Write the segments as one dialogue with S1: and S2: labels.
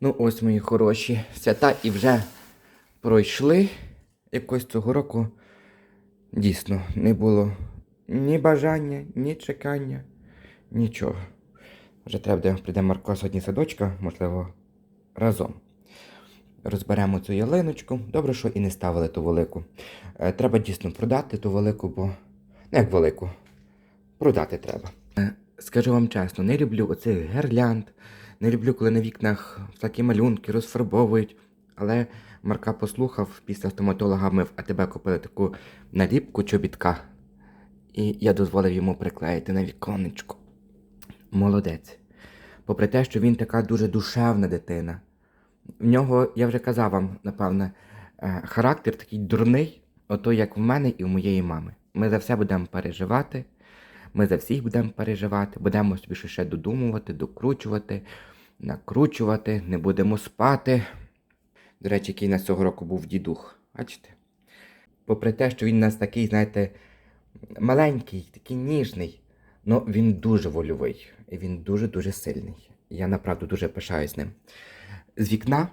S1: Ну, ось мої хороші свята і вже пройшли. Якось цього року дійсно не було ні бажання, ні чекання, нічого. Вже треба буде прийде Марко сьогодні садочка, можливо, разом. Розберемо цю ялиночку. Добре, що і не ставили ту велику. Е, Треба дійсно продати ту велику, бо. Ну, як велику. Продати треба. Е, Скажу вам чесно, не люблю оцих гірлянд, не люблю, коли на вікнах такі малюнки розфарбовують. Але Марка послухав, після стоматолога мив, а тебе купили таку наліпку чобітка. І я дозволив йому приклеїти на віконечко. Молодець. Попри те, що він така дуже душевна дитина. В нього, я вже казав вам, напевне, е, характер такий дурний, ото як в мене і в моєї мами. Ми за все будемо переживати, ми за всіх будемо переживати, будемо собі ще додумувати, докручувати, накручувати, не будемо спати. До речі, який у нас цього року був дідух. Бачите? Попри те, що він у нас такий, знаєте, маленький, такий ніжний, але він дуже вольовий і він дуже-дуже сильний. Я направду дуже пишаюсь ним. З вікна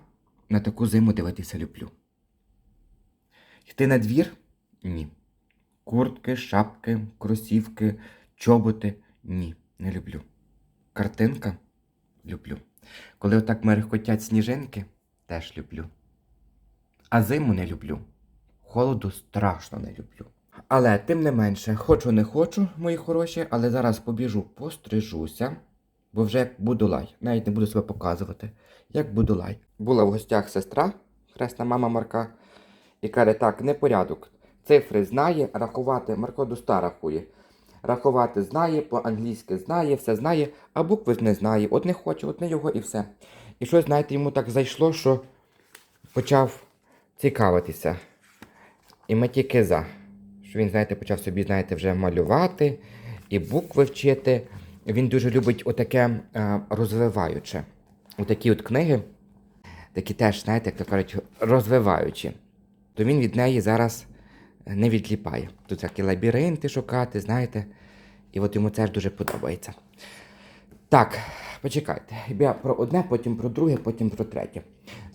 S1: на таку зиму дивитися люблю. Йти на двір? Ні. Куртки, шапки, кросівки, чоботи? Ні, не люблю. Картинка? Люблю. Коли отак мерехкотять сніжинки, теж люблю. А зиму не люблю. Холоду страшно не люблю. Але тим не менше, хочу не хочу, мої хороші, але зараз побіжу, пострижуся, бо вже як будулай. Навіть не буду себе показувати, як будулай. Була в гостях сестра, хресна мама Марка, і каже, так, непорядок. Цифри знає, рахувати Марко дуста рахує. Рахувати знає, по-англійськи знає, все знає, а букви не знає. От не хоче, от не його і все. І щось, знаєте, йому так зайшло, що почав цікавитися. І ми тільки за. Що він, знаєте, почав собі, знаєте, вже малювати і букви вчити. Він дуже любить отаке е, розвиваюче. Отакі от книги, такі теж, знаєте, як то кажуть, розвиваючі. То він від неї зараз не відліпає. Тут такі лабіринти шукати, знаєте. І от йому це ж дуже подобається. Так, почекайте. Я про одне, потім про друге, потім про третє.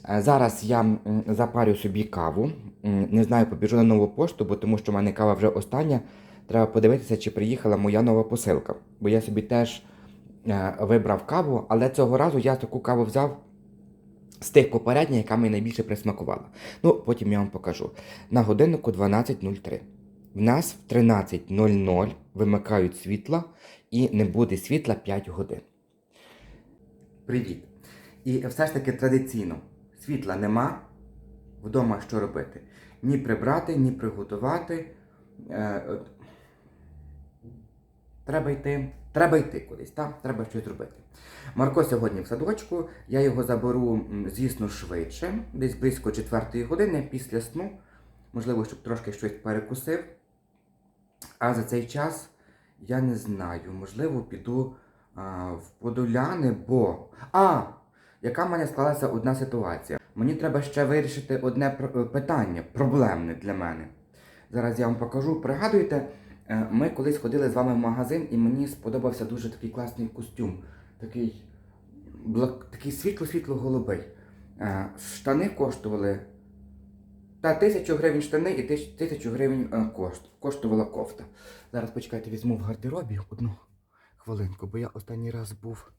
S1: Е, Зараз я запарю собі каву. Не знаю, побіжу на нову пошту, бо тому що в мене кава вже остання. Треба подивитися, чи приїхала моя нова посилка. Бо я собі теж е, вибрав каву, але цього разу я таку каву взяв з тих попередніх, яка мені найбільше присмакувала. Ну, потім я вам покажу. На годиннику 12.03. В нас в 13.00 вимикають світла і не буде світла 5 годин. Привіт. І все ж таки традиційно. Світла нема. Вдома що робити? Ні прибрати, ні приготувати. Е. Треба йти. Треба йти кудись, так? Треба щось зробити. Марко сьогодні в садочку, я його заберу, звісно, швидше, десь близько 4 години після сну. Можливо, щоб трошки щось перекусив. А за цей час я не знаю, можливо, піду а, в Подоляни, бо. А! Яка в мене склалася одна ситуація? Мені треба ще вирішити одне е, питання, проблемне для мене. Зараз я вам покажу. Пригадуєте, е, ми колись ходили з вами в магазин, і мені сподобався дуже такий класний костюм. Такий, блак... такий світло-світло-голубий. Е, Штани коштували. Та тисячу гривень штани і тисячу гривень е, кошт... коштувала кофта. Зараз почекайте, візьму в гардеробі одну хвилинку, бо я останній раз був.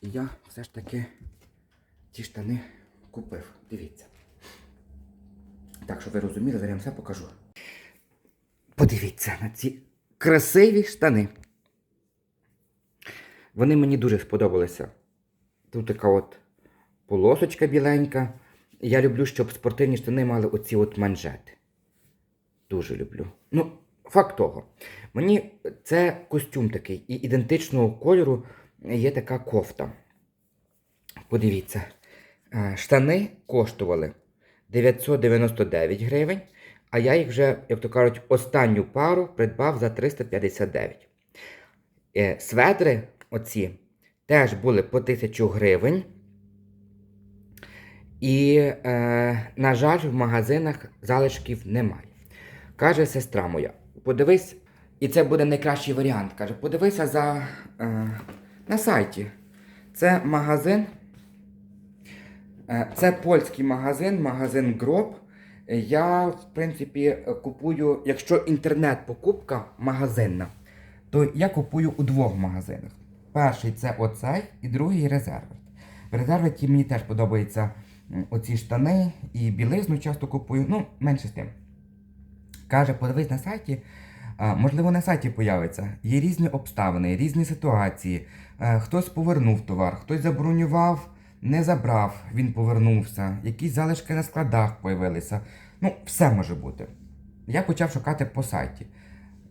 S1: І я все ж таки ті штани купив. Дивіться. Так, щоб ви розуміли, зараз я вам все покажу. Подивіться на ці красиві штани. Вони мені дуже сподобалися. Тут така от полосочка біленька. Я люблю, щоб спортивні штани мали оці от манжети. Дуже люблю. Ну, факт того. Мені це костюм такий, і ідентичного кольору є така кофта. Подивіться. Е, Штани коштували 999 гривень, а я їх вже, як то кажуть, останню пару придбав за 359. Е, Сведри оці теж були по 1000 гривень. І, е, на жаль, в магазинах залишків немає. Каже сестра моя, подивись, і це буде найкращий варіант. Каже, подивися за, е, на сайті. Це магазин Е, Це польський магазин, магазин Гроб. Я, в принципі, купую, якщо інтернет-покупка магазинна, то я купую у двох магазинах. Перший це оцей, і другий резервер. В резерваті мені теж подобаються м, оці штани і білизну часто купую. Ну, менше з тим. Каже, подивись на сайті. Можливо, на сайті появиться. Є різні обставини, різні ситуації. Е, Хтось повернув товар, хтось забронював, не забрав, він повернувся. Якісь залишки на складах появилися. Ну, все може бути. Я почав шукати по сайті.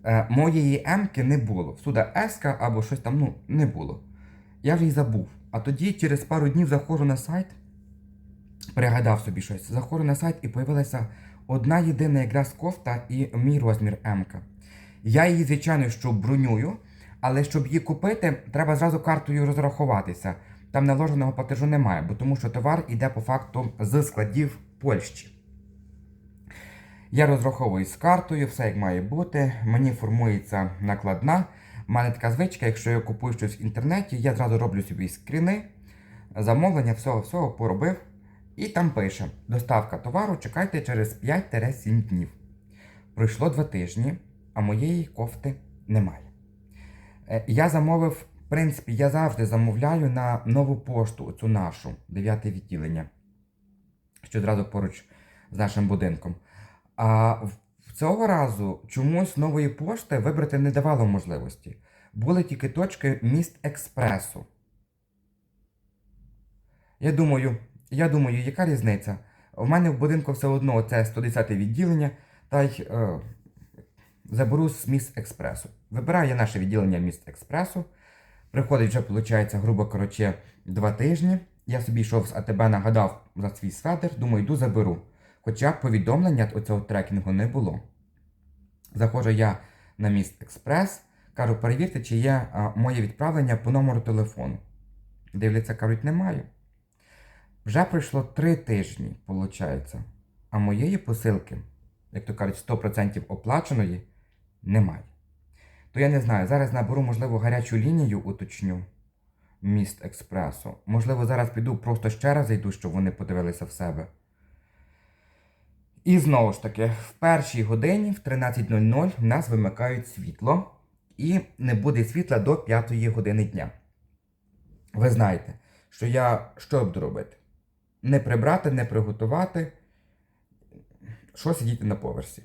S1: Е, моєї М-ки не було. Всюди С або щось там ну, не було. Я вже й забув. А тоді через пару днів заходжу на сайт, пригадав собі щось. Заходжу на сайт і появилася одна єдина якраз кофта і мій розмір М-ка. Я її, звичайно, що бронюю, але щоб її купити, треба зразу картою розрахуватися. Там наложеного платежу немає, бо тому що товар іде по факту з складів Польщі. Я розраховую з картою, все як має бути. Мені формується накладна. У мене така звичка, якщо я купую щось в інтернеті, я зразу роблю собі скріни, замовлення, всього всього поробив. І там пише: доставка товару чекайте через 5-7 днів. Пройшло два тижні, а моєї кофти немає. Е, Я замовив, в принципі, я завжди замовляю на нову пошту, оцю нашу, 9 відділення, що зразу поруч з нашим будинком. А цього разу чомусь нової пошти вибрати не давало можливості. Були тільки точки міст експресу. Я думаю, я думаю, яка різниця? В мене в будинку все одно це 110 відділення, та й е, заберу з міст експресу. Вибираю я наше відділення міст експресу. Приходить вже, виходить, грубо коротше, два тижні. Я собі йшов з АТБ, нагадав за свій сведер, думаю, йду заберу. Хоча повідомлення оцього трекінгу не було. Заходжу я на міст Експрес, кажу, перевірте, чи є а, моє відправлення по номеру телефону. Дивляться, кажуть, немає. Вже пройшло три тижні, виходить, а моєї посилки, як то кажуть, 100% оплаченої, немає. То я не знаю, зараз наберу, можливо, гарячу лінію уточню міст експресу. Можливо, зараз піду просто ще раз зайду, щоб вони подивилися в себе. І знову ж таки, в першій годині, в 13.00, в нас вимикають світло, і не буде світла до 5 години дня. Ви знаєте, що я що буду робити? Не прибрати, не приготувати, що сидіти на поверсі.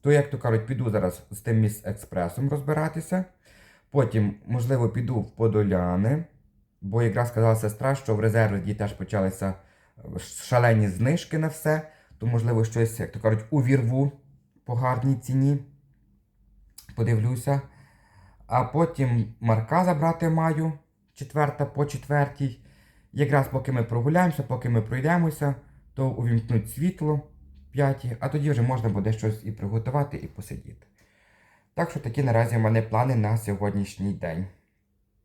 S1: То, як то кажуть, піду зараз з тим міс експресом розбиратися. Потім, можливо, піду в Подоляни, бо якраз сказала сестра, що в резерві теж почалися е, шалені знижки на все, то, можливо, щось, як то кажуть, увірву по гарній ціні. Подивлюся. А потім Марка забрати маю, четверта по четвертій. Якраз поки ми прогуляємося, поки ми пройдемося, то увімкнуть світло п'ятій, а тоді вже можна буде щось і приготувати, і посидіти. Так що такі наразі в мене плани на сьогоднішній день.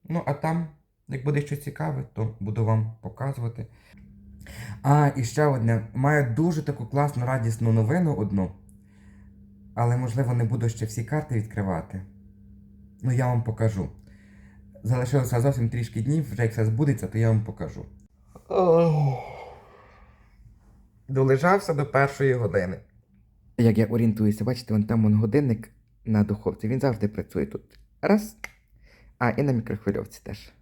S1: Ну, а там, як буде щось цікаве, то буду вам показувати. А, і ще одне. Маю дуже таку класну радісну новину одну. Але, можливо, не буду ще всі карти відкривати. Ну, я вам покажу. Залишилося зовсім трішки днів, вже як все збудеться, то я вам покажу. Долежався до першої години. Як я орієнтуюся, бачите, вон там вон годинник на духовці. Він завжди працює тут. Раз. А, і на мікрохвильовці теж.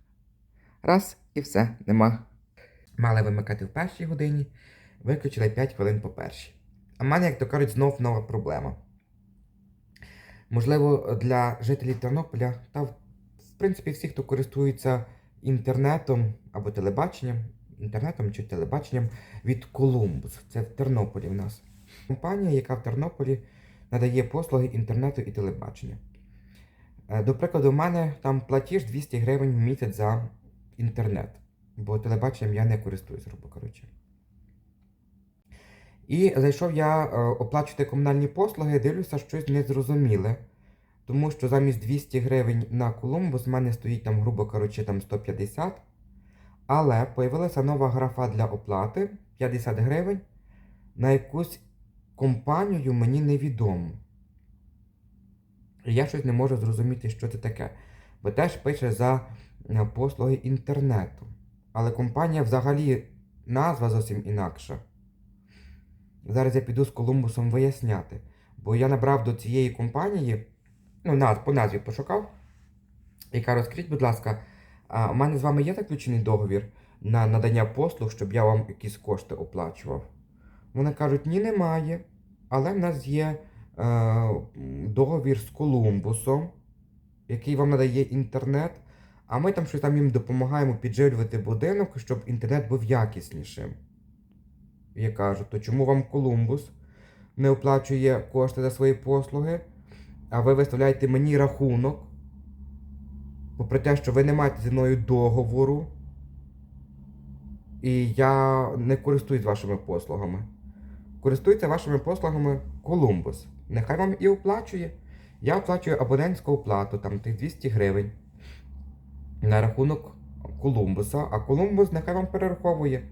S1: Раз, і все, нема. Мали вимикати в першій годині, виключили 5 хвилин по першій. А в мене, як то кажуть, знов нова проблема. Можливо, для жителів Тернополя та, в принципі, всіх, хто користується інтернетом або телебаченням, інтернетом чи телебаченням від Колумбус. Це в Тернополі в нас. Компанія, яка в Тернополі надає послуги інтернету і телебачення. Е, До прикладу, у мене там платіж 200 гривень в місяць за інтернет, бо телебаченням я не користуюсь, грубо кажучи. І зайшов я е, оплачувати комунальні послуги, дивлюся щось незрозуміле. Тому що замість 200 гривень на Колумбус в мене стоїть там, грубо кажучи, там 150. Але появилася нова графа для оплати 50 гривень на якусь компанію мені невідому. І я щось не можу зрозуміти, що це таке. Бо теж пише за е, послуги інтернету. Але компанія взагалі назва зовсім інакша. Зараз я піду з Колумбусом виясняти. Бо я набрав до цієї компанії, ну, наз, по назві пошукав. І кажу, скажіть, будь ласка, а у мене з вами є заключений договір на надання послуг, щоб я вам якісь кошти оплачував? Вони кажуть, ні, немає. Але в нас є е, договір з Колумбусом, який вам надає інтернет, а ми там щось там їм допомагаємо підживлювати будинок, щоб інтернет був якіснішим. Я кажу, то чому вам Колумбус не оплачує кошти за свої послуги, а ви виставляєте мені рахунок, попри те, що ви не маєте зі мною договору, і я не користуюсь вашими послугами. Користується вашими послугами Колумбус. Нехай вам і оплачує. Я оплачую абонентську оплату, там тих 200 гривень на рахунок Колумбуса, а Колумбус нехай вам перераховує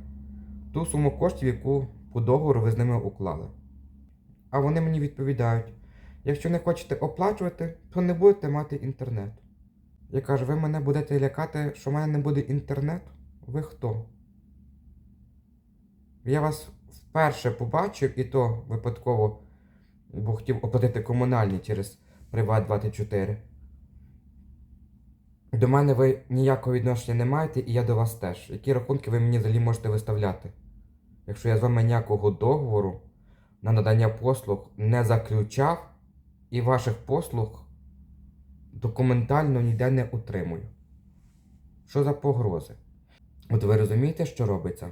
S1: ту суму коштів, яку по договору ви з ними уклали. А вони мені відповідають: якщо не хочете оплачувати, то не будете мати інтернет. Я кажу, ви мене будете лякати, що в мене не буде інтернету? Ви хто? Я вас вперше побачив, і то випадково, бо хотів оплатити комунальні через Приват 24. До мене ви ніякого відношення не маєте, і я до вас теж. Які рахунки ви мені взагалі можете виставляти? Якщо я з вами ніякого договору на надання послуг не заключав і ваших послуг документально ніде не отримую. Що за погрози? От ви розумієте, що робиться?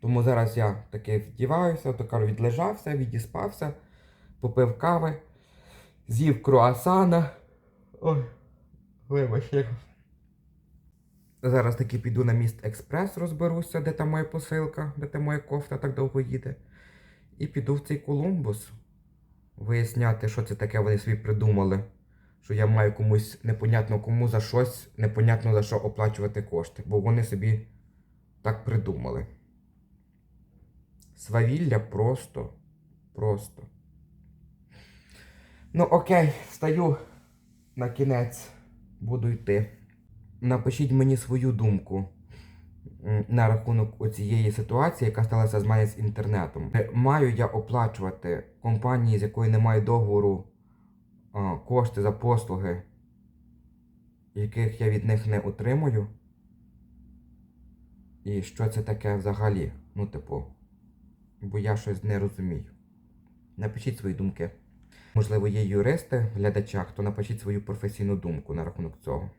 S1: Тому зараз я таки вдіваюся, то кажу, відлежався, відіспався, попив кави, з'їв круасана. Ой, вибач. Зараз таки піду на міст Експрес, розберуся, де там моя посилка, де там моя кофта так довго їде. І піду в цей Колумбус виясняти, що це таке вони собі придумали. Що я маю комусь непонятно кому за щось, непонятно за що оплачувати кошти. Бо вони собі так придумали. Свавілля просто. Просто. Ну, окей, стаю на кінець, буду йти. Напишіть мені свою думку на рахунок оцієї ситуації, яка сталася з мене з інтернетом. Маю я оплачувати компанії, з якої немає договору кошти за послуги, яких я від них не отримую? І що це таке взагалі? Ну, типу, бо я щось не розумію. Напишіть свої думки. Можливо, є юристи в глядачах, то напишіть свою професійну думку на рахунок цього.